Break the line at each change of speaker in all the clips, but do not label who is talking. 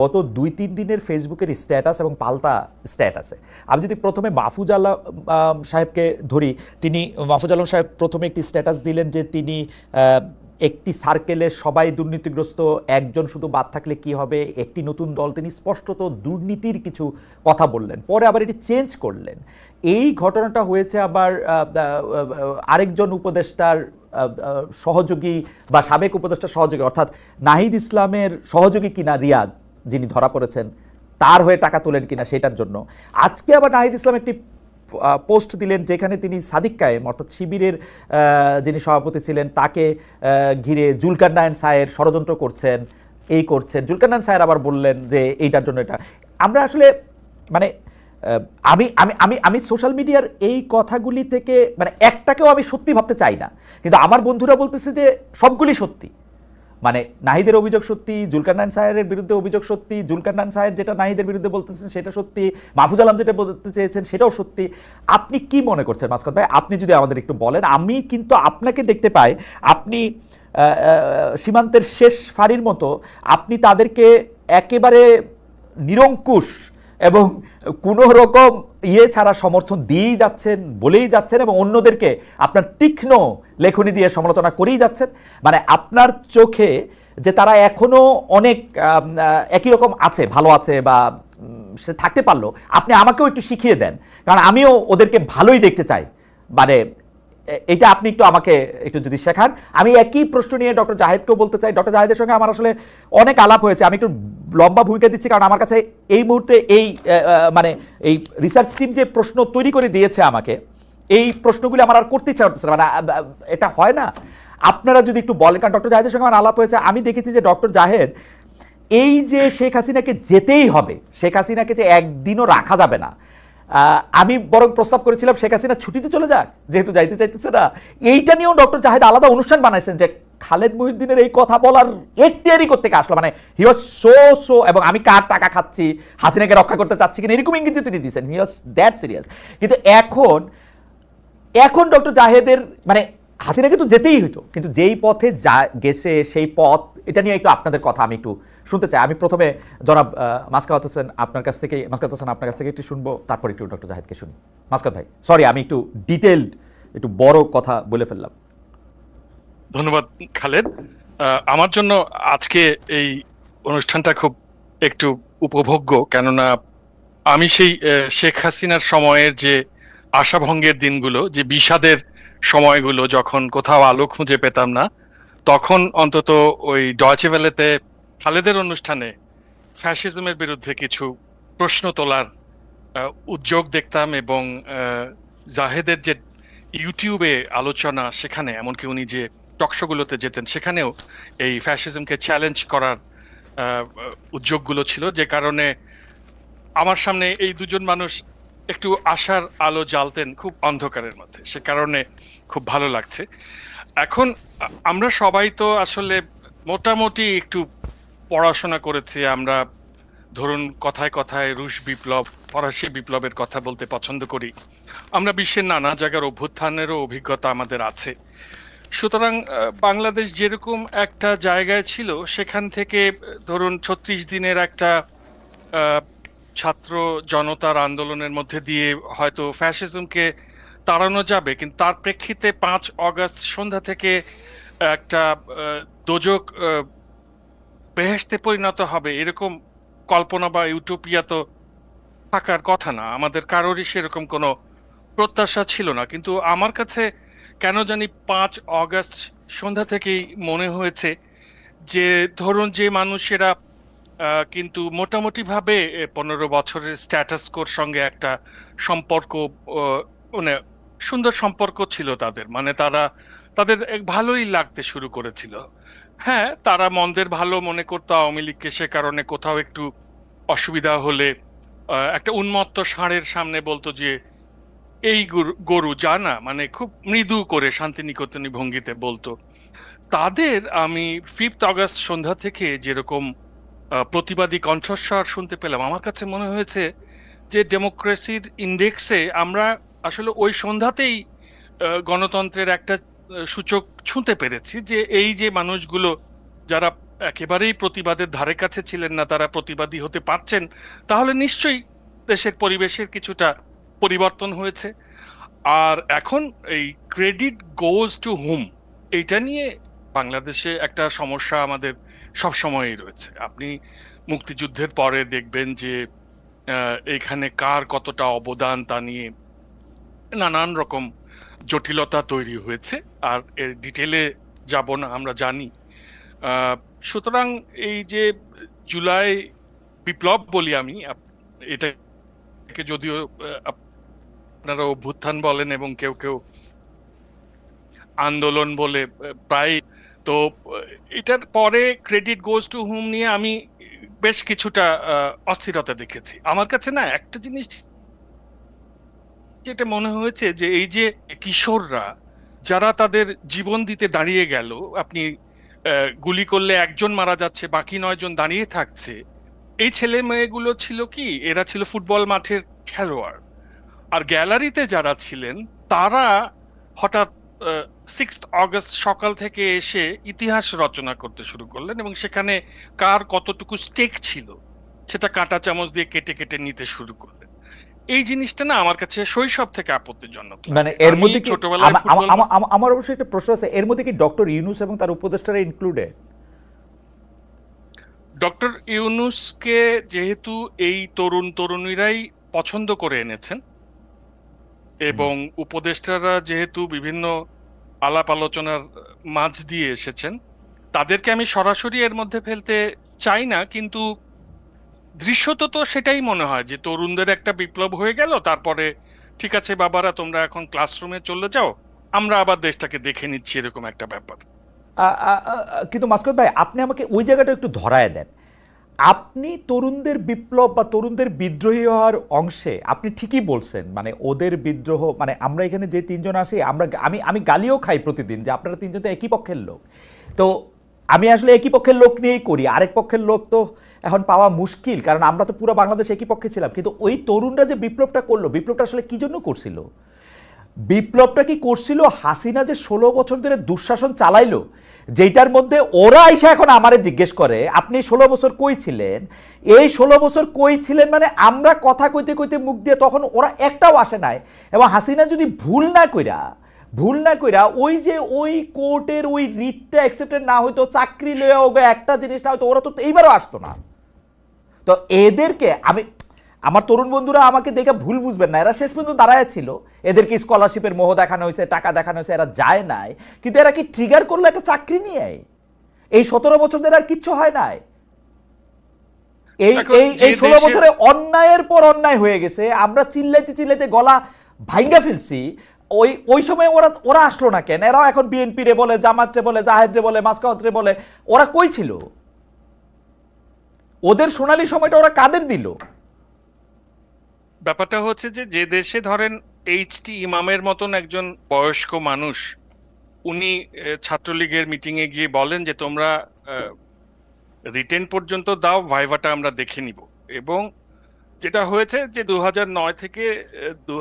গত দুই, তিন দিনের ফেসবুকের স্ট্যাটাস এবং পাল্টা স্ট্যাটাসে আমি যদি প্রথমে মাহফুজ আল্লাহ সাহেবকে ধরি, তিনি, মাহফুজ আলম সাহেব প্রথমে একটি স্ট্যাটাস দিলেন যে তিনি একটি সার্কেলে সবাই দুর্নীতিগ্রস্ত, একজন শুধু বাদ থাকলে কি হবে, একটি নতুন দল। তিনি স্পষ্টত দুর্নীতির কিছু কথা বললেন। পরে আবার এটি চেঞ্জ করলেন। এই ঘটনাটা হয়েছে আবার আরেকজন উপদেষ্টার সহযোগী বা সাবেক উপদেষ্টার সহযোগী, অর্থাৎ নাহিদ ইসলামের সহযোগী কিনা রিয়াদ। যিনি ধরা পড়েছেন, তার হয়ে টাকা তোলেন কিনা সেটার জন্য। আজকে আবার নাহিদ ইসলাম একটি পোস্ট দিলেন যেখানে তিনি সাদিক কায়েম, অর্থাৎ শিবিরের যিনি সভাপতি ছিলেন, তাকে ঘিরে জুলকার নায়ন সায়ের ষড়যন্ত্র করছেন, এই করছেন। জুলকার নায়ন সায়ের আবার বললেন যে এইটার জন্য এটা। আমরা আসলে মানে আমি আমি আমি আমি সোশ্যাল মিডিয়ার এই কথাগুলি থেকে মানে একটাকেও আমি সত্যি ভাবতে চাই না। কিন্তু আমার বন্ধুরা বলতেছে যে সবগুলি সত্যি। মানে নাহিদের অভিযোগ সত্যি জুলকান্নান সাহেবের বিরুদ্ধে অভিযোগ সত্যি জুলকান্নান সাহেব যেটা নাহিদের বিরুদ্ধে বলতেছেন সেটা সত্যি, মাহফুজ আলম যেটা বলতে চেয়েছেন সেটাও সত্যি। আপনি কি মনে করছেন মাসকাত ভাই? আপনি যদি আমাদের একটু বলেন, আমি কিন্তু আপনাকে দেখতে পাই, আপনি সীমান্তের শেষ ফাঁড়ির মতো, আপনি তাদেরকে একেবারে নিরঙ্কুশ এবং কোনো রকম ইয়ে ছাড়া সমর্থন দিয়েই যাচ্ছেন, বলেই যাচ্ছেন এবং অন্যদেরকে আপনার তীক্ষ্ণ লেখনী দিয়ে সমালোচনা করেই যাচ্ছেন। মানে আপনার চোখে যে তারা এখনও অনেক একই রকম আছে, ভালো আছে বা সে থাকতে পারল, আপনি আমাকেও একটু শিখিয়ে দেন। কারণ আমিও ওদেরকে ভালোই দেখতে চাই। মানে এটা আপনি একটু আমাকে একটু যদি শেখান। আমি একই প্রশ্ন নিয়ে ডক্টর জাহেদকেও বলতে চাই। ডক্টর জাহেদের সঙ্গে আমার আসলে অনেক আলাপ হয়েছে। আমি একটু লম্বা ভূমিকা দিচ্ছি কারণ আমার কাছে এই মুহূর্তে এই মানে এই রিসার্চ টিম যে প্রশ্ন তৈরি করে দিয়েছে আমাকে, এই প্রশ্নগুলি আমার আর করতে ইচ্ছা। মানে এটা হয় না? আপনারা যদি একটু বলেন, কারণ ডক্টর জাহেদের সঙ্গে আমার আলাপ হয়েছে। আমি দেখেছি যে ডক্টর জাহেদ এই যে শেখ হাসিনাকে যেতেই হবে, শেখ হাসিনাকে যে একদিনও রাখা যাবে না আমি বরং প্রস্তাব করেছিলাম শেখ হাসিনা ছুটিতে চলে যাক, যেহেতু যাইতে চাইতেছে না। এইটা নিয়েও ডক্টর জাহেদ আলাদা অনুষ্ঠান বানাইছেন যে খালেদ মহিউদ্দিনের এই কথা বলার এখতিয়ারি করতে আসলো? মানে হি ওয়াজ সো সো এবং আমি কার টাকা খাচ্ছি, হাসিনাকে রক্ষা করতে চাচ্ছি কিনা, এরকম ইঙ্গিত তিনি দিয়েছেন হি ওয়াজ দ্যাট সিরিয়াস কিন্তু এখন এখন ডক্টর জাহেদের মানে হাসিনাকে তো যেতেই হতো কিন্তু যেই পথে যা গেছে, সেই পথ, এটা নিয়ে একটু আপনাদের কথা আমি একটু শুনতে চাই। আমি প্রথমে জনাব মাসকাত হোসেন আপনার কাছ থেকে মাসকাত হোসেন আপনার কাছ থেকে একটু শুনব, তারপর একটু ডক্টর জাহেদকে শুনি। মাসকাত ভাই সরি আমি একটু ডিটেলড একটু বড় কথা বলে ফেললাম।
ধন্যবাদ, খালেদ। আমার জন্য আজকে এই অনুষ্ঠানটা খুব একটু উপভোগ্য, কেননা আমি সেই শেখ হাসিনার সময়ের যে আশাভঙ্গের দিনগুলো, যে বিষাদের সময়গুলো, যখন কোথাও আলো খুঁজে পেতাম না, তখন অন্তত ওই ডয়চে ভ্যালেতে খালেদের অনুষ্ঠানে ফ্যাসিজমের বিরুদ্ধে কিছু প্রশ্ন তোলার উদ্যোগ দেখতাম এবং জাহেদের যে ইউটিউবে আলোচনা সেখানে, এমনকি উনি যে টকশোগুলোতে যেতেন, সেখানেও এই ফ্যাসিজমকে চ্যালেঞ্জ করার উদ্যোগগুলো ছিল, যে কারণে আমার সামনে এই দুজন মানুষ একটু আশার আলো জ্বালতেন খুব অন্ধকারের মধ্যে, সে কারণে খুব ভালো লাগছে। এখন আমরা সবাই তো আসলে মোটামুটি একটু পড়াশোনা করেছি, আমরা ধরুন কথায় কথায় রুশ বিপ্লব, ফরাসি বিপ্লবের কথা বলতে পছন্দ করি। আমরা বিশ্বের নানা জায়গার অভ্যুত্থানেরও অভিজ্ঞতা আমাদের আছে। সুতরাং বাংলাদেশ যেরকম একটা জায়গায় ছিল, সেখান থেকে ধরুন ছত্রিশ দিনের একটা ছাত্র জনতার আন্দোলনের মধ্যে দিয়ে হয়তো ফ্যাসিজমকে তাড়ানো যাবে, কিন্তু তার প্রেক্ষিতে পাঁচ অগস্ট সন্ধ্যা থেকে একটা দোজক আহ, বেহেশতে পরিণত হবে এরকম কল্পনা বা ইউটোপিয়া তো থাকার কথা না। আমাদের কারোরই সেরকম কোনো প্রত্যাশা ছিল না। কিন্তু আমার কাছে কেন জানি পাঁচ অগস্ট সন্ধ্যা থেকেই মনে হয়েছে যে ধরুন যে মানুষেরা কিন্তু মোটামুটিভাবে পনেরো বছরের স্ট্যাটাস কোর সঙ্গে একটা সম্পর্ক মানে সুন্দর সম্পর্ক ছিল তাদের। মানে তারা তাদের ভালোই লাগতে শুরু করেছিল। হ্যাঁ তারা মন্দের ভালো মনে করতো আওয়ামী লীগকে সে কারণে কোথাও একটু অসুবিধা হলে একটা উন্মত্ত ষাঁড়ের সামনে বলতো যে, এই গরু- যা না মানে খুব মৃদু করে শান্তিনিকেতনী ভঙ্গিতে বলতো। তাদের আমি ফিফথ আগস্ট সন্ধ্যা থেকে যেরকম প্রতিবাদী কণ্ঠস্বর শুনতে পেলাম, আমার কাছে মনে হয়েছে যে ডেমোক্রেসির ইন্ডেক্সে আমরা আসলে ওই সন্ধ্যাতেই গণতন্ত্রের একটা সূচক ছুঁতে পেরেছি যে এই যে মানুষগুলো যারা একেবারেই প্রতিবাদের ধারে কাছে ছিলেন না, তারা প্রতিবাদী হতে পারছেন, তাহলে নিশ্চয়ই দেশের পরিবেশের কিছুটা পরিবর্তন হয়েছে। আর এখন এই ক্রেডিট গোজ টু হুম এইটা নিয়ে বাংলাদেশে একটা সমস্যা আমাদের সব সময়ই রয়েছে। আপনি মুক্তিযুদ্ধের পরে দেখবেন যে এখানে কার কতটা অবদান তা নিয়ে নানান রকম জটিলতা তৈরি হয়েছে, আর এর ডিটেলে যাব না, আমরা জানি। সুতরাং এই যে জুলাই বিপ্লব বলি আমি এটাকে যদিও আপনারা অভ্যুত্থান বলেন এবং কেউ কেউ আন্দোলন বলে প্রায় তো এটার পরে ক্রেডিট গোজ টু হুম নিয়ে আমি বেশ কিছুটা অস্থিরতা দেখেছি। আমার কাছে না একটা জিনিস যেটা মনে হয়েছে যে এই যে কিশোররা, যারা তাদের জীবন দিতে দাঁড়িয়ে গেল, আপনি গুলি করলে একজন মারা যাচ্ছে, বাকি নয়জন দাঁড়িয়ে থাকছে, এই ছেলে মেয়েগুলো ছিল কি? এরা ছিল ফুটবল মাঠের খেলোয়াড়। আর গ্যালারিতে যারা ছিলেন, তারা হঠাৎ সিক্স অগস্ট সকাল থেকে এসে ইতিহাস রচনা করতে শুরু করলেন এবং সেখানে কার কতটুকু স্টেক ছিল, সেটা কাঁটা চামচ দিয়ে কেটে কেটে নিতে শুরু করলেন। এই জিনিসটা না আমার কাছে শৈশব থেকে আপত্তিজনক।
মানে এর মধ্যে কি
ছোটবেলায়
আমার অবশ্যই একটা প্রশ্ন আছে। এর মধ্যে কি ডক্টর ইউনুস এবং তার উপদেষ্টারা ইনক্লুডেড
ডক্টর ইউনুসকে যেহেতু এই তরুণ তরুণীরাই পছন্দ করে এনেছেন এবং উপদেষ্টারা যেহেতু বিভিন্ন আলাপ আলোচনার মাঝ দিয়ে এসেছেন তাদেরকে আমি সরাসরি এর মধ্যে ফেলতে চাই না কিন্তু দৃশ্যত তো সেটাই মনে হয়, যে তরুণদের একটা বিপ্লব হয়ে গেল, তারপরে ঠিক আছে বাবারা, তোমরা এখন ক্লাসরুমে চলে যাও, আমরা আবার দেশটাকে দেখে নিচ্ছি এরকম একটা ব্যাপার।
কিন্তু মাস্কত ভাই, আপনি আমাকে ওই জায়গাটা একটু ধরায় দেন। আপনি তরুণদের বিপ্লব বা তরুণদের বিদ্রোহী হওয়ার অংশে, আপনি ঠিকই বলছেন মানে ওদের বিদ্রোহ মানে আমরা এখানে যে তিনজন আসি আমরা আমি আমি গালিও খাই প্রতিদিন যে আপনারা তিনজন তো একই পক্ষের লোক। তো আমি আসলে একই পক্ষের লোক নিয়েই করি, আরেক পক্ষের লোক তো এখন পাওয়া মুশকিল, কারণ আমরা তো পুরো বাংলাদেশ একই পক্ষে ছিলাম। কিন্তু ওই তরুণরা যে বিপ্লবটা করল, বিপ্লবটা আসলে কি জন্য করছিল? বিপ্লবটা কি করছিল? হাসিনা যে ষোলো বছর ধরে দুঃশাসন চালাইলো যেটার মধ্যে ওরা এসে এখন আমারে জিজ্ঞেস করে, আপনি ষোলো বছর কই ছিলেন? এই ষোলো বছর কই ছিলেন মানে আমরা কথা কইতে কইতে মুখ দিয়ে তখন ওরা একটাও আসে নাই। এবং হাসিনা যদি ভুল না কইরা, ভুল না কইরা ওই যে ওই কোর্টের ওই রিটটা অ্যাকসেপ্টেড না হইতো, চাকরি লয়ে একটা জিনিসটা হয়তো ওরা তো এইবারও আসতো না। তো এদেরকে আমি আমার তরুণ বন্ধুরা আমাকে দেখে ভুল বুঝবেন না এরা শেষ পর্যন্ত দাঁড়ায় ছিল। এদেরকে স্কলারশিপের মোহ দেখানো হয়েছে টাকা দেখানো হয়েছে এরা যায় নাই। কিন্তু এরা কি ট্রিগার করল একটা চাকরি নিয়ে? এই সতেরো বছর আর কিচ্ছু হয় নাই। এই এই এই ষোলো বছরে অন্যায়ের পর অন্যায় হয়ে গেছে আমরা চিল্লাইতে চিল্লাইতে গলা ভাঙ্গা ফেলছি। ওই ওই সময় ওরা ওরা আসলো না কেন? এরাও এখন বিএনপি রে বলে জামাত রে বলে জাহেদ রে বলে মাসকাওয়াত রে বলে ওরা কই ছিল? ওদের সোনালী সময়টা ওরা কাদের দিল?
ব্যাপারটা হচ্ছে যে যে দেশে ধরেন এইচ টি ইমামের মতন একজন বয়স্ক মানুষ, উনি ছাত্রলীগের মিটিং এ গিয়ে বলেন যে, তোমরা রিটেন পর্যন্ত দাও, ভাইভাটা আমরা দেখে নিব। এবং যেটা হয়েছে যে দু নয় থেকে দু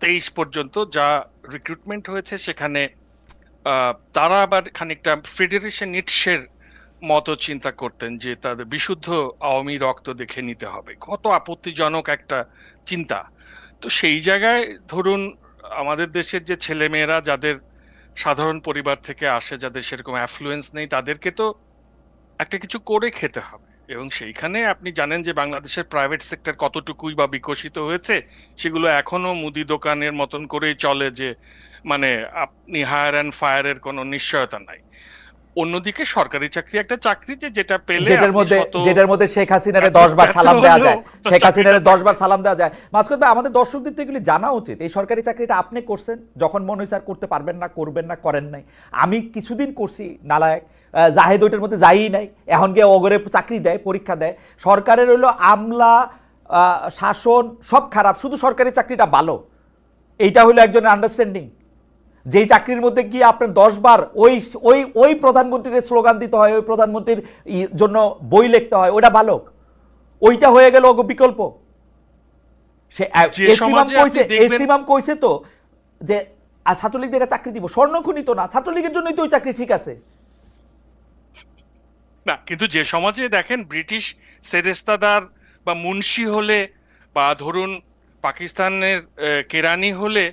তেইশ পর্যন্ত যা রিক্রুটমেন্ট হয়েছে সেখানে তারা আবার খানিকটা ফেডারেশন নিটসের মতো চিন্তা করতেন যে তাদের বিশুদ্ধ আওয়ামী রক্ত দেখে নিতে হবে। কত আপত্তিজনক একটা চিন্তা। তো সেই জায়গায় ধরুন আমাদের দেশের যে ছেলেমেয়েরা যাদের সাধারণ পরিবার থেকে আসে, যাদের সেরকম অ্যাফ্লুয়েন্স নেই, তাদেরকে তো একটা কিছু করে খেতে হবে। এবং সেইখানে আপনি জানেন যে বাংলাদেশের প্রাইভেট সেক্টর কতটুকুই বা বিকশিত হয়েছে, সেগুলো এখনও মুদি দোকানের মতন করেই চলে যে মানে আপনি হায়ার অ্যান্ড ফায়ারের কোনো নিশ্চয়তা নাই। অন্যদিকে সরকারি চাকরি একটা চাকরি যে যেটা পেলে
যেটার মধ্যে যেটার মধ্যে শেখ হাসিনারে
এত
দশ বার সালাম দেওয়া যায়। শেখ হাসিনারে
চাকরিটা
দশ বার সালাম দেওয়া যায়। মাঝখান ভাই আমাদের দর্শকদের তো এগুলি জানা উচিত। এই সরকারি চাকরিটা আপনি করছেন যখন মনে হয়েছে আর করতে পারবেন না করবেন না করেন নাই। আমি কিছুদিন করছি নালায়ক জাহেদ ওইটার মধ্যে যাই নাই। এখন গিয়ে অগরে চাকরি দেয় পরীক্ষা দেয়। সরকারের হলো আমলা শাসন সব খারাপ। শুধু সরকারি চাকরিটা ভালো। এইটা হলো একজনের আন্ডারস্ট্যান্ডিং যেই চাকরির মধ্যে গিয়ে আপনার দশ বার ওই ওই ওই প্রধানমন্ত্রীর স্লোগান দিতে হয় ওই প্রধানমন্ত্রীর জন্য বই লিখতে হয় ওটা ভালো। ওইটা হয়ে গেল বিকল্প। সে এস্টিমাম কইছে এস্টিমাম কইছে তো যে আর ছাত্রলীগ চাকরি দিব। স্বর্ণখনি তো না ছাত্রলীগের জন্যই তো ওই চাকরি ঠিক আছে।
না কিন্তু যে সমাজে দেখেন ব্রিটিশ সেরেস্তাদার বা মুন্সি হলে বা ধরুন পাকিস্তানের কেরানি হলে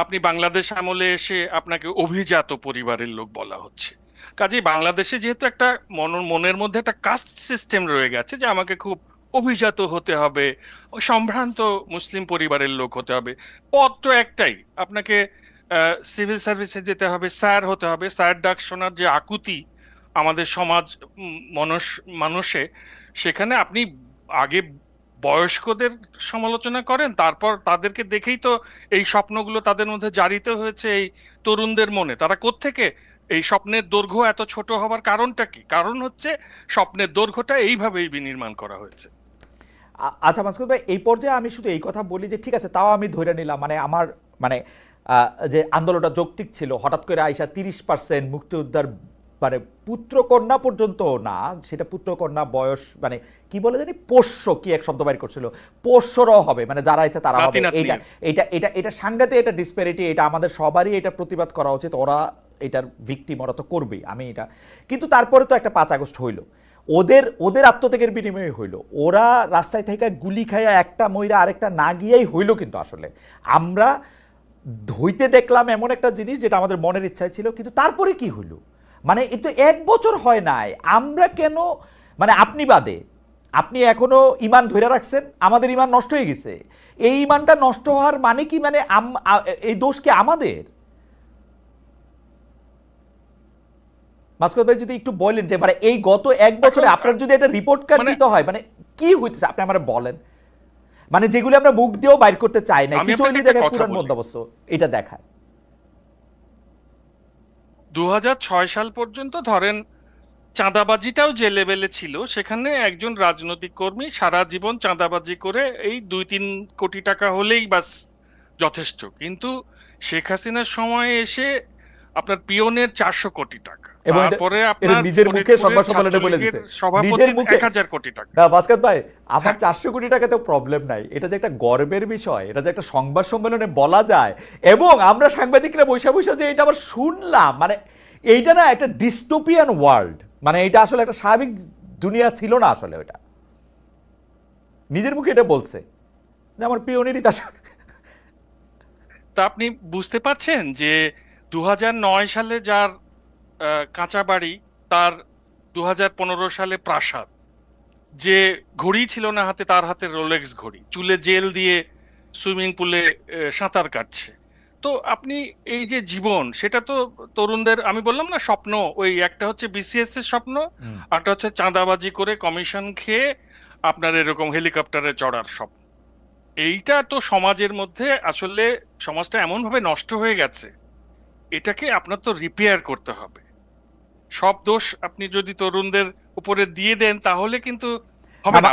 আপনি বাংলাদেশ আমলে এসে আপনাকে অভিজাত পরিবারের লোক বলা হচ্ছে। কাজেই বাংলাদেশে যেহেতু একটা মন- মনের মধ্যে একটা কাস্ট সিস্টেম রয়ে গেছে যে আমাকে খুব অভিজাত হতে হবে সম্ভ্রান্ত মুসলিম পরিবারের লোক হতে হবে। পথ তো একটাই, আপনাকে সিভিল সার্ভিসে যেতে হবে, স্যার হতে হবে। স্যার ডাক শোনার যে আকুতি আমাদের সমাজ মানুষ, মানুষে, সেখানে আপনি আগে বয়স্কদের সমালোচনা করেন, তারপর তাদেরকে দেখেই তো এই স্বপ্নগুলো তাদের মধ্যে জারিত হয়েছে এই তরুণদের মনে। তারা কোত্থেকে? এই স্বপ্নের দৈর্ঘ্য এত ছোট হবার কারণটা কি? কারণ হচ্ছে স্বপ্নের দৈর্ঘ্যটা এইভাবেই বিনির্মাণ করা হয়েছে।
আচ্ছা মাসকুদ ভাই, এই পর্যায়ে আমি শুধু এই কথা বলি যে, ঠিক আছে, তাও আমি ধরে নিলাম মানে আমার মানে যে আন্দোলনটা যৌক্তিক ছিল, হঠাৎ করে আইসা তিরিশ পার্সেন্ট মুক্তিযোদ্ধার মানে পুত্রকন্যা পর্যন্ত না সেটা পুত্রকন্যা বয়স মানে কি বলে জানি? পোষ্য কি এক শব্দ বাইর করছিল? পোষ্যরাও হবে মানে যারা ইচ্ছা তারা হবে। এইটা এটা এটা এটা সাংঘাতিক এটা ডিসপ্যারিটি এটা আমাদের সবারই এটা প্রতিবাদ করা উচিত। ওরা এটার ভিকটিম ওরা তো করবেই আমি এটা। কিন্তু তারপরে তো একটা পাঁচ আগস্ট হইল। ওদের ওদের আত্মত্যাগের বিনিময়ে হইল। ওরা রাস্তায় থেকে গুলি খাইয়া একটা ময়রা আরেকটা না গিয়েই হইল কিন্তু আসলে। আমরা ধইতে দেখলাম এমন একটা জিনিস যেটা আমাদের মনের ইচ্ছায় ছিল কিন্তু তারপরে কি হইল? মানে এ তো এক বছর হয় নাই। আমরা কেন মানে আপনি বাদে আপনি এখনও ইমান ধরে রাখছেন আমাদের ইমান নষ্ট হয়ে গেছে। এই ইমানটা নষ্ট হওয়ার মানে কি? মানে এই দোষ কি আমাদের? ভাই যদি একটু বলেন যে মানে এই গত এক বছরে আপনার যদি একটা রিপোর্ট কার্ড
মানে-
দিতে হয় মানে কি হইতেছে? আপনি আমার বলেন। মানে যেগুলো আমরা মুখ দিয়েও বাইর করতে চাই না কিছু দেখায় পুরান বন্দোবস্ত। এটা দেখায়।
দু হাজার ছয় সাল পর্যন্ত ধরেন, চাঁদাবাজিটাও যে লেভেলে ছিল, সেখানে একজন রাজনৈতিক কর্মী সারা জীবন চাঁদাবাজি করে এই দুই তিন কোটি টাকা হলেই বাস যথেষ্ট। কিন্তু শেখ হাসিনার সময় এসে আপনার পিয়নের চারশো কোটি টাকা। তারপরে আপনার
নিজের মুখে সংবাদ সম্মেলনে বলে নিজের মুখে-
এক হাজার কোটি টাকা।
না ভাই আমার
হ্যাঁ।
কোটি টাকাতে প্রবলেম নাই। এটা যে একটা গর্বের বিষয় এটা যে একটা সংবাদ সম্মেলনে বলা যায় এবং আমরা সাংবাদিকরা বৈশা বৈশা যে এটা আবার শুনলাম মানে এইটা না একটা ডিস্টোপিয়ান ওয়ার্ল্ড মানে এটা আসলে একটা স্বাভাবিক দুনিয়া ছিল না আসলে ওটা নিজের মুখে এটা বলছে যে আমার পিওনেরই চাষ।
তা আপনি বুঝতে পারছেন যে দু হাজার নয় সালে যার কাঁচা বাড়ি তার দু হাজার পনেরো সালে প্রাসাদ। যে ঘড়ি ছিল না হাতে তার হাতে রোলেক্স ঘড়ি। চুলে জেল দিয়ে সুইমিং পুলে সাঁতার কাটছে। তো আপনি এই যে জীবন সেটা তো তরুণদের আমি বললাম না স্বপ্ন ওই একটা হচ্ছে বিসিএস এর স্বপ্ন আরটা হচ্ছে চাঁদাবাজি করে কমিশন খেয়ে আপনার এরকম হেলিকপ্টারে চড়ার স্বপ্ন। এইটা তো সমাজের মধ্যে আসলে সমাজটা এমন ভাবে নষ্ট হয়ে গেছে এটাকে আপনার তো রিপেয়ার করতে হবে। সব দোষ আপনি যদি তরুণদের উপরে দিয়ে দেন, তাহলে কিন্তু হবে না।